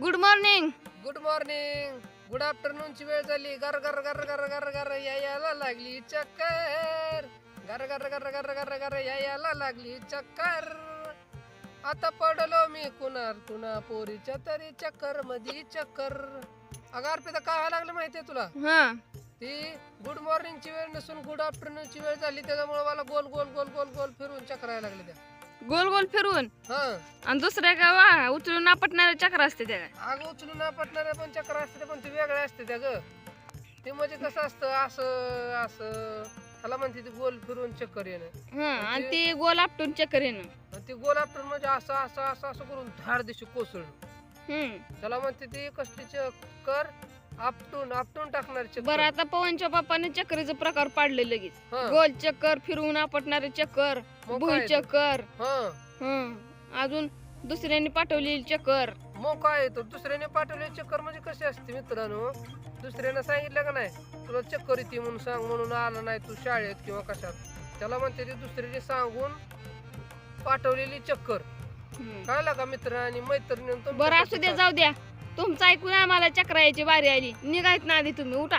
Good morning good morning good आफ्टरनूनची वेळ झाली गर गर गर गर गर गर या यायला लागली चक्कर गर गर गर गर गर गर या यायला लागली चक्कर आता पडलो मी कुणार कुणा पोरीच्या तरी चक्कर मधी चक्कर अगं अर्पिता काय व्हायला लागलं माहितीये तुला हा ती गुड मॉर्निंगची वेळ नसून गुड आफ्टरनूनची वेळ झाली त्याच्यामुळे मला गोल गोल गोल गोल गोल फिरून चक्कर यायला लागले त्या गोल गोल फिरून. हा. आणि दुसऱ्या का वा उचलून आपटणारे चक्र असते त्या. आग उचलून पटणाऱ्या पण चक्र असते पण ते वेगळे असते त्या ग. ते म्हणजे कसं असतं असं असं. त्याला म्हणते ते गोल फिरून चक्कर येणं. हा आणि ते गोल आपटून चक्कर येणं. आणि ते गोल आफ्टर म्हणजे असं असं असं असं करून धाड दिशी कोसळणं. हम्म. त्याला म्हणते ते कसली चक्कर आपटून आपटून टाकणार बरं चक्कर आता पवनच्या बापाने चक्रीचं प्रकार पाडले लगेच. हा, गोल चक्कर फिरवून आपटणारे चक्कर मग भुई? चक्कर. हा. हं अजून दुसऱ्यांनी पाठवलेली चक्कर. मग काय आहे तो? दुसऱ्याने पाठवले चक्कर म्हणजे कशी असते मित्रांनो? दुसऱ्याने सांगितलं का नाही? तुला चक्कर येते म्हणून सांग म्हणून आला नाही तू शाळेत किंवा कशात. त्याला म्हणते ते दुसऱ्याने सांगून पाठवलेली चक्कर. हं. कळलं का मित्र आणि मैत्रिणी बरं असू द्या जाऊ द्या. तुमचं ऐकून आम्हाला चक्रायची बारी आली. निघायत ना आधी तुम्ही उठा.